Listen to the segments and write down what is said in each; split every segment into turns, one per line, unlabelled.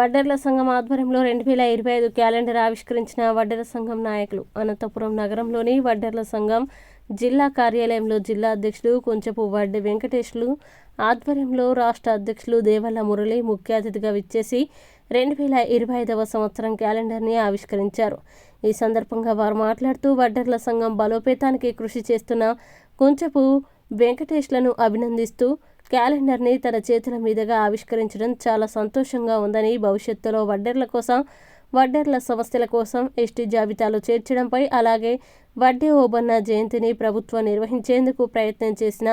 వడ్డర్ల సంఘం ఆధ్వర్యంలో రెండు వేల ఇరవై ఐదు క్యాలెండర్ ఆవిష్కరించిన వడ్డర్ల సంఘం నాయకులు. అనంతపురం నగరంలోని వడ్డర్ల సంఘం జిల్లా కార్యాలయంలో జిల్లా అధ్యక్షులు కొంచెపు వడ్డె వెంకటేష్లు ఆధ్వర్యంలో రాష్ట్ర అధ్యక్షులు దేవల్ల మురళి ముఖ్య అతిథిగా విచ్చేసి రెండు వేల ఇరవై ఐదవ సంవత్సరం క్యాలెండర్ని ఆవిష్కరించారు. ఈ సందర్భంగా వారు మాట్లాడుతూ వడ్డర్ల సంఘం బలోపేతానికి కృషి చేస్తున్న కొంచెపు వెంకటేష్లను అభినందిస్తూ క్యాలెండర్ని తన చేతుల మీదుగా ఆవిష్కరించడం చాలా సంతోషంగా ఉందని భవిష్యత్తులో వడ్డెర్ల కోసం వడ్డెర్ల సమస్యల కోసం ఎస్టీ జాబితాలో చేర్చడంపై అలాగే వడ్డే ఓబన్న జయంతిని ప్రభుత్వం నిర్వహించేందుకు ప్రయత్నం చేసిన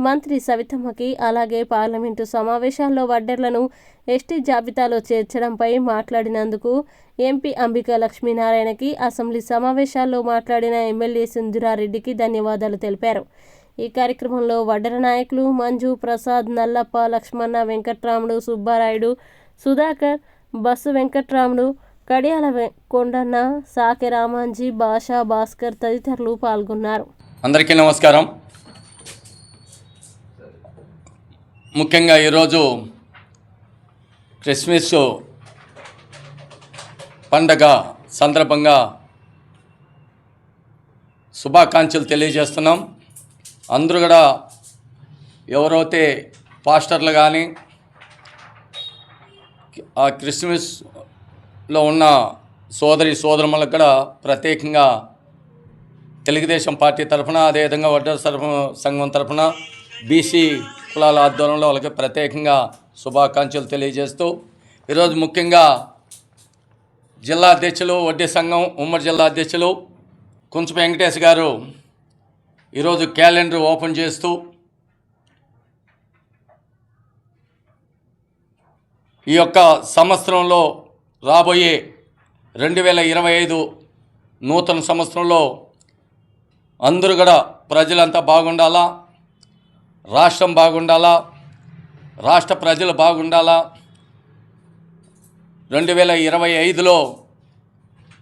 మంత్రి సవితమ్మకి అలాగే పార్లమెంటు సమావేశాల్లో వడ్డెర్లను ఎస్టీ జాబితాలో చేర్చడంపై మాట్లాడినందుకు ఎంపీ అంబికా లక్ష్మీనారాయణకి అసెంబ్లీ సమావేశాల్లో మాట్లాడిన ఎమ్మెల్యే సింధురారెడ్డికి ధన్యవాదాలు తెలిపారు. ఈ కార్యక్రమంలో వడ్డర నాయకులు మంజు ప్రసాద్ నల్లప్ప లక్ష్మణ వెంకట్రాముడు సుబ్బారాయుడు సుధాకర్ బస్సు వెంకట్రాముడు కడియాల వె- కొండన్న సాకె రామాంజీ భాషా భాస్కర్ తదితరులు పాల్గొన్నారు.
అందరికీ నమస్కారం. ముఖ్యంగా ఈరోజు క్రిస్మస్ పండగ సందర్భంగా శుభాకాంక్షలు తెలియజేస్తున్నాం. అందరూ కూడా ఎవరైతే పాస్టర్లు కానీ ఆ క్రిస్మస్లో ఉన్న సోదరి సోదరులకు కూడా ప్రత్యేకంగా తెలుగుదేశం పార్టీ తరఫున అదేవిధంగా వడ్డర తరఫున సంఘం తరఫున బీసీ కులాల ఆధ్వర్యంలో వాళ్ళకి ప్రత్యేకంగా శుభాకాంక్షలు తెలియజేస్తూ ఈరోజు ముఖ్యంగా జిల్లా అధ్యక్షులు వడ్డీ సంఘం ఉమ్మడి జిల్లా అధ్యక్షులు కుంచు వెంకటేష్ గారు ఈరోజు క్యాలెండర్ ఓపెన్ చేస్తూ ఈ యొక్క సంవత్సరంలో రాబోయే రెండు వేల ఇరవై ఐదు నూతన సంవత్సరంలో అందరూ కూడా ప్రజలంతా బాగుండాలా? రాష్ట్రం బాగుండాలా? రాష్ట్ర ప్రజలు బాగుండాలా? రెండు వేల ఇరవై ఐదులో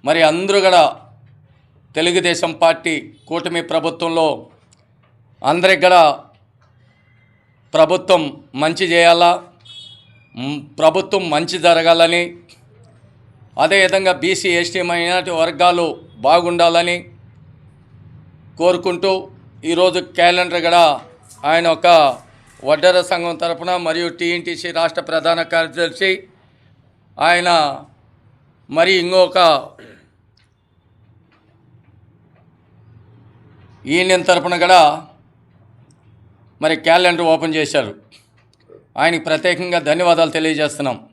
మరి అందరూ కూడా తెలుగుదేశం పార్టీ కూటమి ప్రభుత్వంలో అందరికి కూడా ప్రభుత్వం మంచి చేయాలా? ప్రభుత్వం మంచి జరగాలని అదేవిధంగా బీసీ ఎస్టీ మైనార్టీ వర్గాలు బాగుండాలని కోరుకుంటూ ఈరోజు క్యాలెండర్ కూడా ఆయన ఒక వడ్డర సంఘం తరపున మరియు టీఎన్టీసీ రాష్ట్ర ప్రధాన కార్యదర్శి ఆయన మరి ఇంకొక యూనియన్ తరపున కూడా మరి క్యాలెండర్ ఓపెన్ చేశారు. ఆయనకి ప్రత్యేకంగా ధన్యవాదాలు తెలియజేస్తున్నాం.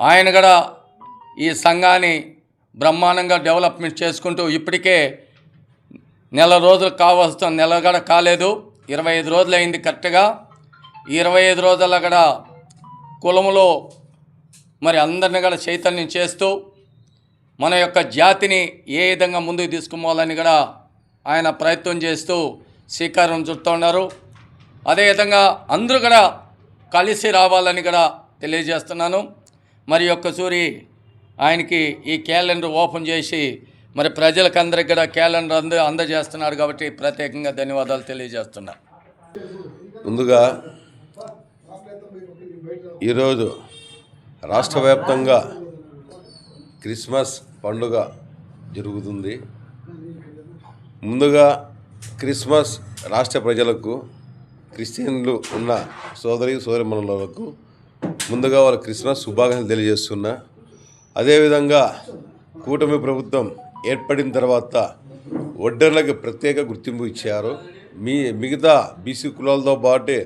ఆయన కూడా ఈ సంఘాన్ని బ్రహ్మాండంగా డెవలప్మెంట్ చేసుకుంటూ ఇప్పటికే నెల రోజులు కావలసిన నెల కూడా కాలేదు. ఇరవై ఐదు రోజులు అయింది కరెక్ట్గా. ఇరవై ఐదు రోజుల కూడా కులములో మరి అందరిని కూడా చైతన్యం చేస్తూ మన యొక్క జాతిని ఏ విధంగా ముందుకు తీసుకుపోవాలని కూడా ఆయన ప్రయత్నం చేస్తూ శ్రీకారం చుడుతున్నారు అదేవిధంగా అందరూ కూడా కలిసి రావాలని కూడా తెలియజేస్తున్నాను. మరి ఒక్కసూరి సూరి ఆయనకి ఈ క్యాలెండర్ ఓపెన్ చేసి మరి ప్రజలకందరికి కూడా క్యాలెండర్ అంద అందజేస్తున్నారు కాబట్టి ప్రత్యేకంగా ధన్యవాదాలు తెలియజేస్తున్నా.
ముందుగా ఈరోజు రాష్ట్ర వ్యాప్తంగా క్రిస్మస్ పండుగ జరుగుతుంది. ముందుగా క్రిస్మస్ రాష్ట్ర ప్రజలకు క్రిస్టియన్లు ఉన్న సోదరి సోదరిమణులకు ముందుగా వాళ్ళ క్రిస్మస్ శుభాకాంక్షలు తెలియజేస్తున్నా. అదేవిధంగా కూటమి ప్రభుత్వం ఏర్పడిన తర్వాత ఒడ్డర్లకు ప్రత్యేక గుర్తింపు ఇచ్చారు. మీ మిగతా బీసీ కులాలతో పాటే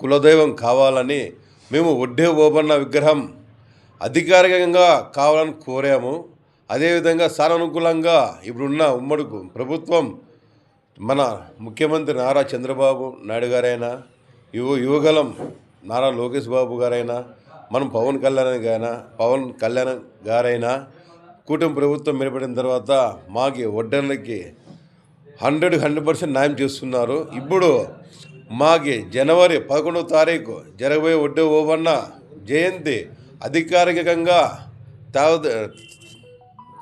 కులదైవం కావాలని మేము ఒడ్డే ఓబన్న విగ్రహం అధికారికంగా కావాలని కోరాము. అదేవిధంగా సారానుకూలంగా ఇప్పుడున్న ఉమ్మడి ప్రభుత్వం మన ముఖ్యమంత్రి నారా చంద్రబాబు నాయుడు గారైనా యువ యువగలం నారా లోకేష్ బాబు గారైనా మనం పవన్ కళ్యాణ్ గారైనా పవన్ కళ్యాణ్ గారైనా కూటమి ప్రభుత్వం ఏర్పడిన తర్వాత మాకి ఒడ్డర్లకి హండ్రెడ్ హండ్రెడ్ పర్సెంట్ న్యాయం చేస్తున్నారు. ఇప్పుడు మాకి జనవరి పదకొండవ తారీఖు జరగబోయే ఒడ్డే ఓవన్న జయంతి అధికారికంగా తావ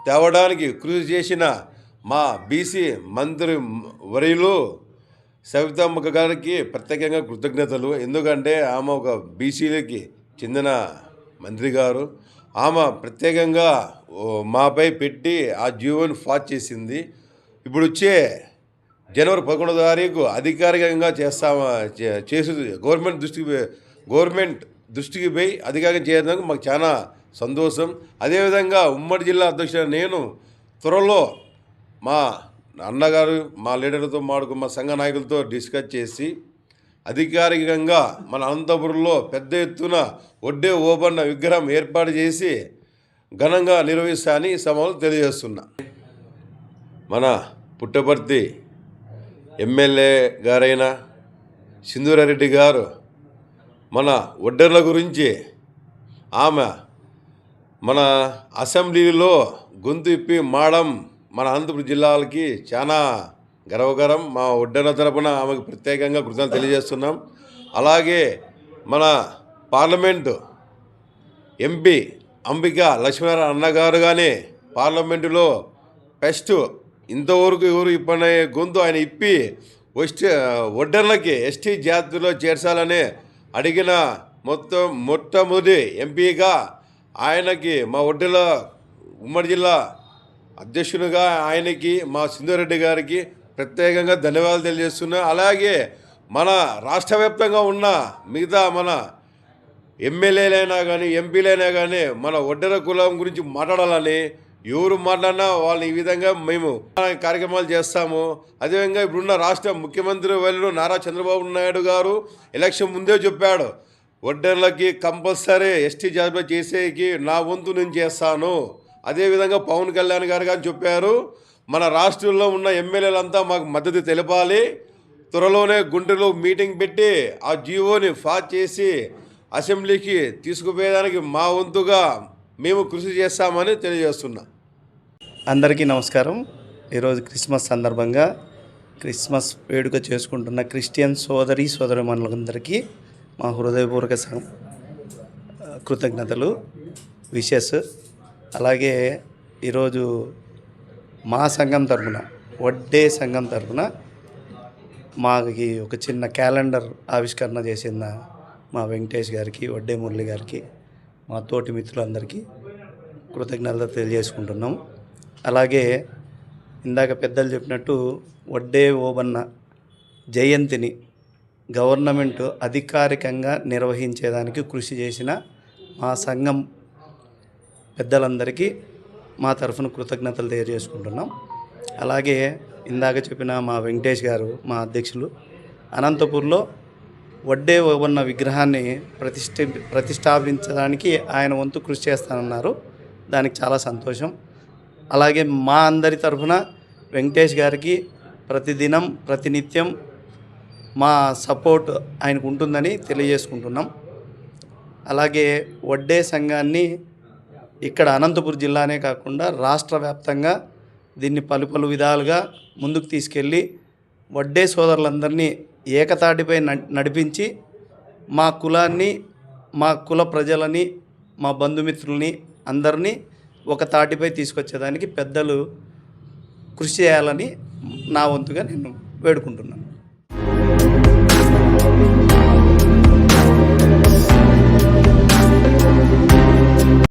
తేవడానికి కృషి చేసిన మా బీసీ మంత్రి వరిలు సవితమ్మ గారికి ప్రత్యేకంగా కృతజ్ఞతలు. ఎందుకంటే ఆమె ఒక బీసీలకి చెందిన మంత్రి గారు. ఆమె ప్రత్యేకంగా మాపై పెట్టి ఆ జీవోని ఫాట్ చేసింది. ఇప్పుడు వచ్చే జనవరి పదకొండో తారీఖు అధికారికంగా చేస్తామా చే- చేసు గవర్నమెంట్ దృష్టికి పోయి- గవర్నమెంట్ దృష్టికి పోయి అధికారికంగా చేయడానికి మాకు చాలా సంతోషం. అదేవిధంగా ఉమ్మడి జిల్లా అధ్యక్షుడు నేను త్వరలో మా అన్నగారు మా లీడర్తో మాడుకు మా సంఘ నాయకులతో డిస్కస్ చేసి అధికారికంగా మన అనంతపురంలో పెద్ద ఎత్తున ఒడ్డే ఓబన్న విగ్రహం ఏర్పాటు చేసి ఘనంగా నిర్వహిస్తాని సభలు తెలియజేస్తున్నా. మన పుట్టపర్తి ఎమ్మెల్యే గారైన సింధూరారెడ్డి గారు మన ఒడ్డర్ల గురించి ఆమె మన అసెంబ్లీలో గొంతు ఇప్పి మాడం మన అనంతపురం జిల్లాలకి చాలా గర్వకరం. మా ఒడ్డన తరపున ఆమెకు ప్రత్యేకంగా కృతజ్ఞతలు తెలియజేస్తున్నాం. అలాగే మన పార్లమెంటు ఎంపీ అంబిక లక్ష్మీనారాయణ అన్నగారు కానీ పార్లమెంటులో ఫస్ట్ ఇంతవరకు ఎవరు ఇప్పని గొంతు ఆయన ఇప్పి వస్తే ఒడ్డర్లకి ఎస్టీ జాతిలో చేర్చాలని అడిగిన మొత్తం మొట్టమొదటి ఎంపీగా ఆయనకి మా ఒడ్డెల ఉమ్మడి జిల్లా అధ్యక్షునిగా ఆయనకి మా సింధురెడ్డి గారికి ప్రత్యేకంగా ధన్యవాదాలు తెలియజేస్తున్నా. అలాగే మన రాష్ట్ర వ్యాప్తంగా ఉన్న మిగతా మన ఎమ్మెల్యేలైనా కానీ ఎంపీలైనా కానీ మన ఒడ్డెర కులం గురించి మాట్లాడాలని ఎవరు మాట్లాడినా వాళ్ళని ఈ విధంగా మేము కార్యక్రమాలు చేస్తాము. అదేవిధంగా ఇప్పుడున్న రాష్ట్ర ముఖ్యమంత్రి వాళ్ళు నారా చంద్రబాబు నాయుడు గారు ఎలక్షన్ ముందే చెప్పాడు. వడ్డర్లకి కంపల్సరీ ఎస్టీ జాబితా చేసేకి నా వంతు నేను చేస్తాను. అదేవిధంగా పవన్ కళ్యాణ్ గారు కానీ చెప్పారు మన రాష్ట్రంలో ఉన్న ఎమ్మెల్యేలంతా మాకు మద్దతు తెలపాలి. త్వరలోనే గుంటూరులో మీటింగ్ పెట్టి ఆ జీవోని ఫాస్ చేసి అసెంబ్లీకి తీసుకుపోయేదానికి మా వంతుగా మేము కృషి చేస్తామని తెలియజేస్తున్నా.
అందరికీ నమస్కారం. ఈరోజు క్రిస్మస్ సందర్భంగా క్రిస్మస్ వేడుక చేసుకుంటున్న క్రిస్టియన్ సోదరి సోదరిమణులందరికీ మా హృదయపూర్వక సం- కృతజ్ఞతలు విషెస్. అలాగే ఈరోజు మా సంఘం తరఫున వడ్డే సంఘం తరఫున మాకి ఒక చిన్న క్యాలెండర్ ఆవిష్కరణ చేసిన మా వెంకటేష్ గారికి వడ్డే మురళి గారికి మా తోటి మిత్రులందరికీ కృతజ్ఞతలు తెలియజేసుకుంటున్నాం. అలాగే ఇందాక పెద్దలు చెప్పినట్టు వడ్డే ఓబన్న జయంతిని గవర్నమెంట్ అధికారికంగా నిర్వహించేదానికి కృషి చేసిన మా సంఘం పెద్దలందరికీ మా తరఫున కృతజ్ఞతలు తెలియజేసుకుంటున్నాం. అలాగే ఇందాక చెప్పిన మా వెంకటేష్ గారు మా అధ్యక్షులు అనంతపూర్లో వడ్డే ఉన్న విగ్రహాన్ని ప్రతిష్ఠి ప్రతిష్టాపించడానికి ఆయన వంతు కృషి చేస్తానన్నారు. దానికి చాలా సంతోషం. అలాగే మా అందరి తరఫున వెంకటేష్ గారికి ప్రతిదినం ప్రతినిత్యం మా సపోర్ట్ ఆయనకు ఉంటుందని తెలియజేసుకుంటున్నాం. అలాగే వడ్డే సంఘాన్ని ఇక్కడ అనంతపురం జిల్లానే కాకుండా రాష్ట్ర వ్యాప్తంగా దీన్ని పలు పలు విధాలుగా ముందుకు తీసుకెళ్ళి వడ్డే సోదరులందరినీ ఏకతాటిపై న- నడిపించి మా కులాన్ని మా కుల ప్రజలని మా బంధుమిత్రుల్ని అందరినీ ఒక తాటిపై తీసుకొచ్చేదానికి పెద్దలు కృషి చేయాలని నా వంతుగా నేను వేడుకుంటున్నాను.